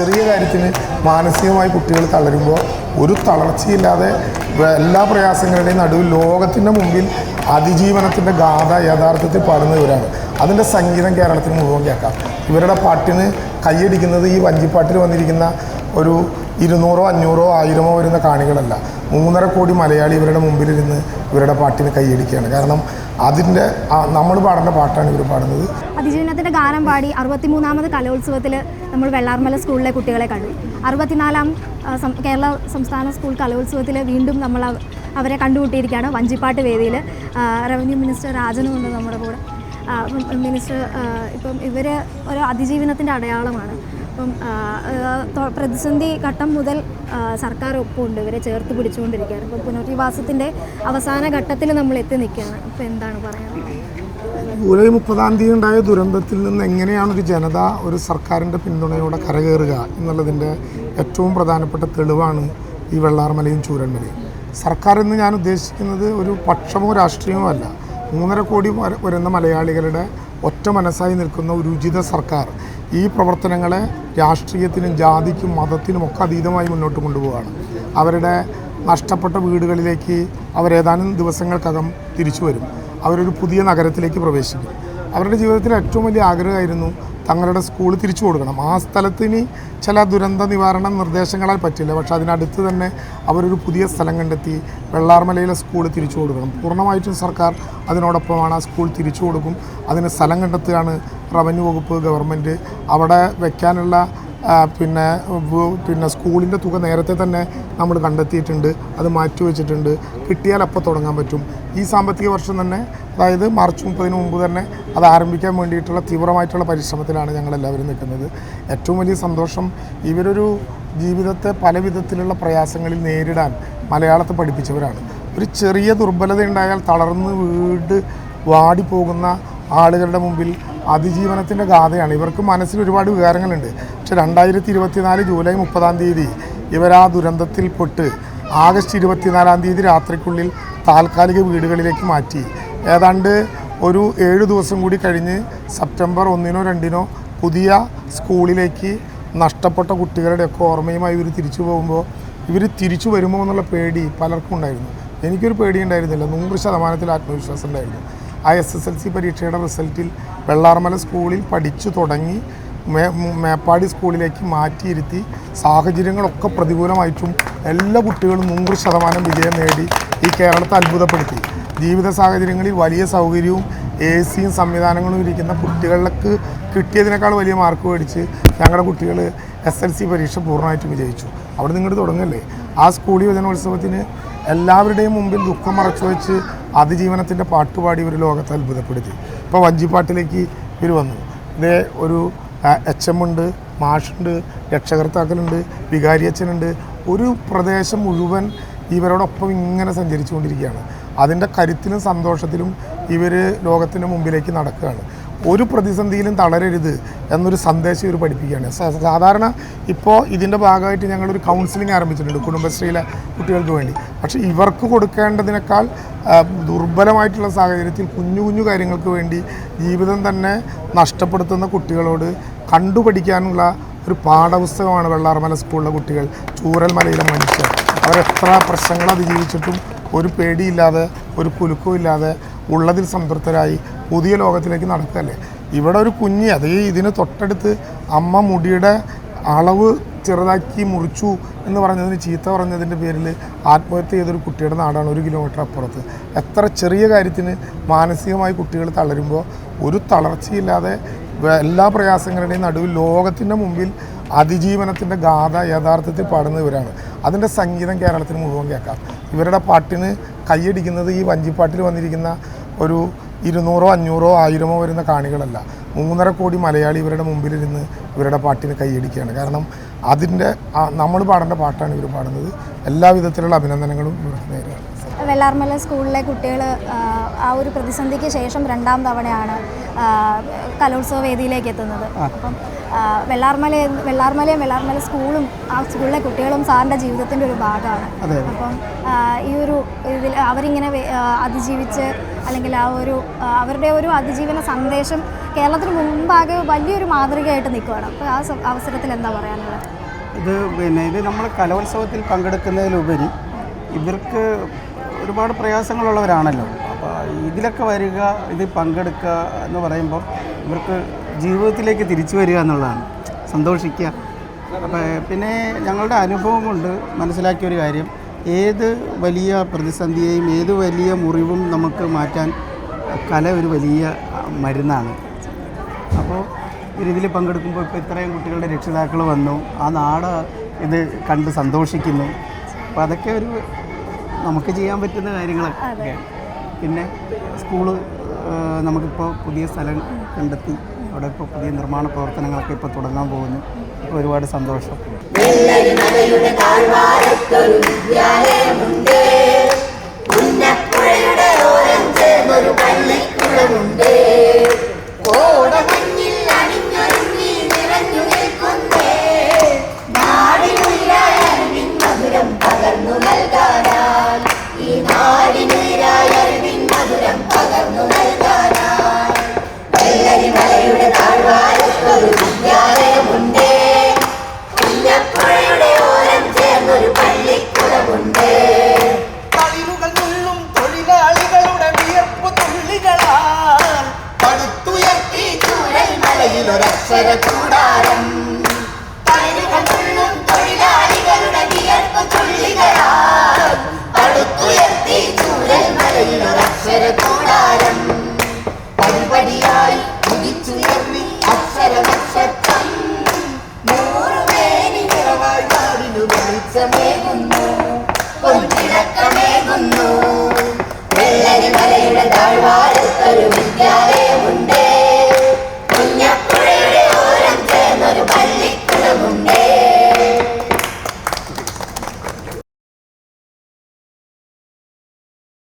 ചെറിയ കാര്യത്തിന് മാനസികമായി കുട്ടികൾ തളരുമ്പോൾ ഒരു തളർച്ചയില്ലാതെ എല്ലാ പ്രയാസങ്ങളുടെയും നടുവിൽ ലോകത്തിന്റെ മുമ്പിൽ അതിജീവനത്തിന്റെ ഗാഥ യഥാർത്ഥത്തിൽ പാടുന്ന ഇവരാണ്. അതിന്റെ സംഗീതം കേരളത്തിന് മുഴുവൻ കേൾക്കാം. ഇവരുടെ പാട്ടിന് കൈയടിക്കുന്നത് ഈ വഞ്ചിപ്പാട്ടിൽ വന്നിരിക്കുന്ന ഒരു ഇരുന്നൂറോ അഞ്ഞൂറോ ആയിരമോ വരുന്ന കാണികളല്ല. മൂന്നര കോടി മലയാളി ഇവരുടെ മുമ്പിലിരുന്ന് ഇവരുടെ പാട്ടിന് കൈയടിക്കുകയാണ്. കാരണം അതിന്റെ നമ്മൾ പാടേണ്ട പാട്ടാണ് ഇവർ പാടുന്നത്. അതിജീവനത്തിന്റെ ഗാനം പാടി അറുപത്തിമൂന്നാമത് കലോത്സവത്തിൽ നമ്മൾ വെള്ളാർമല സ്കൂളിലെ കുട്ടികളെ കണ്ടു. അറുപത്തിനാലാം കേരള സംസ്ഥാന സ്കൂൾ കലോത്സവത്തിൽ വീണ്ടും നമ്മൾ അവരെ കണ്ടുമുട്ടിയിരിക്കുകയാണ്. വഞ്ചിപ്പാട്ട് വേദിയിൽ റവന്യൂ മിനിസ്റ്റർ രാജനും ഉണ്ട് നമ്മുടെ കൂടെ. മിനിസ്റ്റർ ഇപ്പം ഇവർ ഒരു അതിജീവനത്തിന്റെ അടയാളമാണ്. അപ്പം പ്രതിസന്ധി ഘട്ടം മുതൽ സർക്കാർ ഒപ്പമുണ്ട് ഇവരെ ചേർത്ത് പിടിച്ചുകൊണ്ടിരിക്കുകയാണ്. ഇപ്പം പുനരധിവാസത്തിന്റെ അവസാന ഘട്ടത്തിൽ നമ്മൾ എത്തി നിൽക്കുകയാണ്. അപ്പോൾ എന്താണ് പറയുന്നത് ജൂലൈ മുപ്പതാം തീയതി ഉണ്ടായ ദുരന്തത്തിൽ നിന്ന് എങ്ങനെയാണ് ഒരു ജനത ഒരു സർക്കാരിന്റെ പിന്തുണയോടെ കരകയറുക എന്നുള്ളതിന്റെ ഏറ്റവും പ്രധാനപ്പെട്ട തെളിവാണ് ഈ വെള്ളാർമലയും ചൂരന്മലയും സർക്കാർ എന്ന് ഞാൻ ഉദ്ദേശിക്കുന്നത് ഒരു പക്ഷമോ രാഷ്ട്രീയമോ അല്ല. മൂന്നര കോടി വരുന്ന മലയാളികളുടെ ഒറ്റ മനസ്സായി നിൽക്കുന്ന ഒരു ഉചിത സർക്കാർ. ഈ പ്രവർത്തനങ്ങളെ രാഷ്ട്രീയത്തിനും ജാതിക്കും മതത്തിനും ഒക്കെ അതീതമായി മുന്നോട്ട് കൊണ്ടുപോവുകയാണ്. അവരുടെ നഷ്ടപ്പെട്ട വീടുകളിലേക്ക് അവരേതാനും ദിവസങ്ങൾക്കകം തിരിച്ചു വരും. അവരൊരു പുതിയ നഗരത്തിലേക്ക് പ്രവേശിക്കും. അവരുടെ ജീവിതത്തിലെ ഏറ്റവും വലിയ ആഗ്രഹമായിരുന്നു തങ്ങളുടെ സ്കൂൾ തിരിച്ചു കൊടുക്കണം. ആ സ്ഥലത്തിന് ചില ദുരന്ത നിവാരണ നിർദ്ദേശങ്ങളാൽ പറ്റില്ല. പക്ഷേ അതിനടുത്ത് തന്നെ അവരൊരു പുതിയ സ്ഥലം കണ്ടെത്തി വെള്ളാർമലയിലെ സ്കൂൾ തിരിച്ചു കൊടുക്കണം. പൂർണമായിട്ടും സർക്കാർ അതിനോടൊപ്പമാണ് ആ സ്കൂൾ തിരിച്ചു കൊടുക്കും. അതിന് സ്ഥലം കണ്ടെത്തുകയാണ് റവന്യൂ വകുപ്പ് ഗവൺമെന്റ് അവിടെ വെക്കാനുള്ള പിന്നെ പിന്നെ സ്കൂളിന്റെ തുക നേരത്തെ തന്നെ നമ്മൾ കണ്ടെത്തിയിട്ടുണ്ട്. അത് മാറ്റി വെച്ചിട്ടുണ്ട്. കിട്ടിയാൽ അപ്പോൾ തുടങ്ങാൻ പറ്റും. ഈ സാമ്പത്തിക വർഷം തന്നെ അതായത് മാർച്ച് മുപ്പതിന് മുമ്പ് തന്നെ അത് ആരംഭിക്കാൻ വേണ്ടിയിട്ടുള്ള തീവ്രമായിട്ടുള്ള പരിശ്രമത്തിലാണ് ഞങ്ങളെല്ലാവരും നിൽക്കുന്നത്. ഏറ്റവും വലിയ സന്തോഷം ഇവരൊരു ജീവിതത്തെ പല വിധത്തിലുള്ള പ്രയാസങ്ങളിൽ നേരിടാൻ മലയാളത്തെ പഠിപ്പിച്ചവരാണ്. ഒരു ചെറിയ ദുർബലത ഉണ്ടായാൽ തളർന്ന് വീട് വാടി പോകുന്ന ആളുകളുടെ മുമ്പിൽ അതിജീവനത്തിന്റെ ഗാഥയാണ്. ഇവർക്ക് മനസ്സിൽ ഒരുപാട് വികാരങ്ങളുണ്ട്. പക്ഷെ രണ്ടായിരത്തി ഇരുപത്തിനാല് ജൂലൈ മുപ്പതാം തീയതി ഇവർ ആ ദുരന്തത്തിൽപ്പെട്ട് ആഗസ്റ്റ് ഇരുപത്തിനാലാം തീയതി രാത്രിക്കുള്ളിൽ താൽക്കാലിക വീടുകളിലേക്ക് മാറ്റി. ഏതാണ്ട് ഒരു ഏഴ് ദിവസം കൂടി കഴിഞ്ഞ് സെപ്റ്റംബർ ഒന്നിനോ രണ്ടിനോ പുതിയ സ്കൂളിലേക്ക് നഷ്ടപ്പെട്ട കുട്ടികളുടെയൊക്കെ ഓർമ്മയുമായി ഇവർ തിരിച്ചു പോകുമ്പോൾ ഇവർ തിരിച്ചു വരുമോ എന്നുള്ള പേടി പലർക്കും ഉണ്ടായിരുന്നു. എനിക്കൊരു പേടി ഉണ്ടായിരുന്നില്ല. നൂറ് ശതമാനത്തിൽ ആത്മവിശ്വാസം ഉണ്ടായിരുന്നു. ആ എസ് എസ് എൽ സി പരീക്ഷയുടെ റിസൾട്ടിൽ വെള്ളാർമല സ്കൂളിൽ പഠിച്ചു തുടങ്ങി മേ മേപ്പാടി സ്കൂളിലേക്ക് മാറ്റിയിരുത്തി സാഹചര്യങ്ങളൊക്കെ പ്രതികൂലമായിട്ടും എല്ലാ കുട്ടികളും നൂറ് ശതമാനം വിജയം നേടി ഈ കേരളത്തെ അത്ഭുതപ്പെടുത്തി. ജീവിത സാഹചര്യങ്ങളിൽ വലിയ സൗകര്യവും എ സിയും സംവിധാനങ്ങളും ഇരിക്കുന്ന കുട്ടികൾക്ക് കിട്ടിയതിനേക്കാൾ വലിയ മാർക്ക് മേടിച്ച് ഞങ്ങളുടെ കുട്ടികൾ എസ് എൽ സി പരീക്ഷ പൂർണമായിട്ടും വിജയിച്ചു. അവിടെ നിങ്ങോട്ട് തുടങ്ങല്ലേ? ആ സ്കൂൾ യുവജനോത്സവത്തിന് എല്ലാവരുടെയും മുമ്പിൽ ദുഃഖം മറച്ചു വെച്ച് അതിജീവനത്തിന്റെ പാട്ടുപാടി ഒരു ലോകത്തെ അത്ഭുതപ്പെടുത്തി. ഇപ്പോൾ വഞ്ചിപ്പാട്ടിലേക്ക് ഇവർ വന്നു. ഇതേ ഒരു എച്ച് എം ഉണ്ട് മാഷുണ്ട് രക്ഷകർത്താക്കളുണ്ട് വികാരിയച്ഛനുണ്ട്. ഒരു പ്രദേശം മുഴുവൻ ഇവരോടൊപ്പം ഇങ്ങനെ സഞ്ചരിച്ചുകൊണ്ടിരിക്കുകയാണ്. അതിന്റെ കരുത്തിലും സന്തോഷത്തിലും ഇവർ ലോകത്തിന്റെ മുമ്പിലേക്ക് നടക്കുകയാണ്. ഒരു പ്രതിസന്ധിയിലും തളരരുത് എന്നൊരു സന്ദേശം ഇവർ പഠിപ്പിക്കുകയാണ്. സാധാരണ ഇപ്പോൾ ഇതിന്റെ ഭാഗമായിട്ട് ഞങ്ങളൊരു കൗൺസിലിംഗ് ആരംഭിച്ചിട്ടുണ്ട് കുടുംബശ്രീയിലെ കുട്ടികൾക്ക് വേണ്ടി. പക്ഷേ ഇവർക്ക് കൊടുക്കേണ്ടതിനേക്കാൾ ദുർബലമായിട്ടുള്ള സാഹചര്യത്തിൽ കുഞ്ഞു കുഞ്ഞു കാര്യങ്ങൾക്ക് വേണ്ടി ജീവിതം തന്നെ നഷ്ടപ്പെടുത്തുന്ന കുട്ടികളോട് കണ്ടുപഠിക്കാനുള്ള ഒരു പാഠപുസ്തകമാണ് വെള്ളാർമല സ്കൂളിലെ കുട്ടികൾ ചൂരൽമലയിലെ മനുഷ്യർ. അവരെത്ര പ്രശ്നങ്ങൾ അതിജീവിച്ചിട്ടും ഒരു പേടിയില്ലാതെ ഒരു കുലുക്കവും ഇല്ലാതെ ഉള്ളതിൽ സംതൃപ്തരായി പുതിയ ലോകത്തിലേക്ക് നടക്കുകയല്ലേ? ഇവിടെ ഒരു കുഞ്ഞ് അതേ ഇതിന് തൊട്ടടുത്ത് അമ്മ മുടിയുടെ അളവ് ചെറുതാക്കി മുറിച്ചു എന്ന് പറഞ്ഞതിന് ചീത്ത പറഞ്ഞതിന്റെ പേരിൽ ആത്മഹത്യ ചെയ്തൊരു കുട്ടിയുടെ നാടാണ് ഒരു കിലോമീറ്റർ അപ്പുറത്ത്. എത്ര ചെറിയ കാര്യത്തിന് മാനസികമായി കുട്ടികൾ തളരുമ്പോൾ ഒരു തളർച്ചയില്ലാതെ എല്ലാ പ്രയാസങ്ങളുടെയും നടുവിൽ ലോകത്തിന്റെ മുമ്പിൽ അതിജീവനത്തിന്റെ ഗാഥ യഥാർത്ഥത്തിൽ പാടുന്ന ഇവരാണ് അതിന്റെ സംഗീതം കേരളത്തിന് മുഴുവൻ കേൾക്കാം. ഇവരുടെ പാട്ടിന് കൈയടിക്കുന്നത് ഈ വഞ്ചിപ്പാട്ടിൽ വന്നിരിക്കുന്ന ഒരു ഇരുന്നൂറോ അഞ്ഞൂറോ ആയിരമോ വരുന്ന കാണികളല്ല. മൂന്നര കോടി മലയാളി ഇവരുടെ മുമ്പിലിരുന്ന് ഇവരുടെ പാട്ടിന് കൈയടിക്കുകയാണ്. കാരണം അതിന്റെ നമ്മൾ പാടേണ്ട പാട്ടാണ് ഇവർ പാടുന്നത്. എല്ലാ വിധത്തിലുള്ള അഭിനന്ദനങ്ങളും ഇവർക്ക് നേരെയാണ്. വെള്ളാർമല സ്കൂളിലെ കുട്ടികൾ ആ ഒരു പ്രതിസന്ധിക്ക് ശേഷം രണ്ടാം തവണയാണ് കലോത്സവ വേദിയിലേക്ക് എത്തുന്നത്. അപ്പം വെള്ളാർമല വെള്ളാർമലയും വെള്ളാർമല സ്കൂളും ആ സ്കൂളിലെ കുട്ടികളും സാറിന്റെ ജീവിതത്തിന്റെ ഒരു ഭാഗമാണ്. അപ്പം ഈ ഒരു ഇതിൽ അവരിങ്ങനെ അതിജീവിച്ച് അല്ലെങ്കിൽ ആ ഒരു അവരുടെ ഒരു അതിജീവന സന്ദേശം കേരളത്തിന് മുമ്പാകെ വലിയൊരു മാതൃകയായിട്ട് നിൽക്കുകയാണ്. അപ്പോൾ ആ അവസരത്തിൽ എന്താ പറയാനുള്ളത്? ഇത് പിന്നെ ഇത് നമ്മൾ കലോത്സവത്തിൽ പങ്കെടുക്കുന്നതിലുപരി ഇവർക്ക് ഒരുപാട് പ്രയാസങ്ങളുള്ളവരാണല്ലോ. അപ്പോൾ ഇതിലൊക്കെ വരിക ഇത് പങ്കെടുക്കുക എന്ന് പറയുമ്പോൾ ഇവർക്ക് ജീവിതത്തിലേക്ക് തിരിച്ചു വരിക എന്നുള്ളതാണ്. സന്തോഷിക്കുക. അപ്പോൾ പിന്നെ ഞങ്ങളുടെ അനുഭവം കൊണ്ട് മനസ്സിലാക്കിയ ഒരു കാര്യം. ഏത് വലിയ പ്രതിസന്ധിയെയും ഏത് വലിയ മുറിവും നമുക്ക് മാറ്റാൻ കല ഒരു വലിയ മരുന്നാണ്. അപ്പോൾ ഇതിൽ പങ്കെടുക്കുമ്പോൾ ഇപ്പോൾ ഇത്രയും കുട്ടികളുടെ രക്ഷിതാക്കൾ വന്നു. ആ നാട് ഇത് കണ്ട് സന്തോഷിക്കുന്നു. അപ്പോൾ അതൊക്കെ ഒരു നമുക്ക് ചെയ്യാൻ പറ്റുന്ന കാര്യങ്ങളൊക്കെ പിന്നെ സ്കൂൾ നമുക്കിപ്പോൾ പുതിയ സ്ഥലം കണ്ടെത്തി. അവിടെ ഇപ്പോൾ പുതിയ നിർമ്മാണ പ്രവർത്തനങ്ങളൊക്കെ ഇപ്പോൾ തുടങ്ങാൻ പോകുന്നു. ഒരുപാട് സന്തോഷം. കളിലുകൾ Pero tú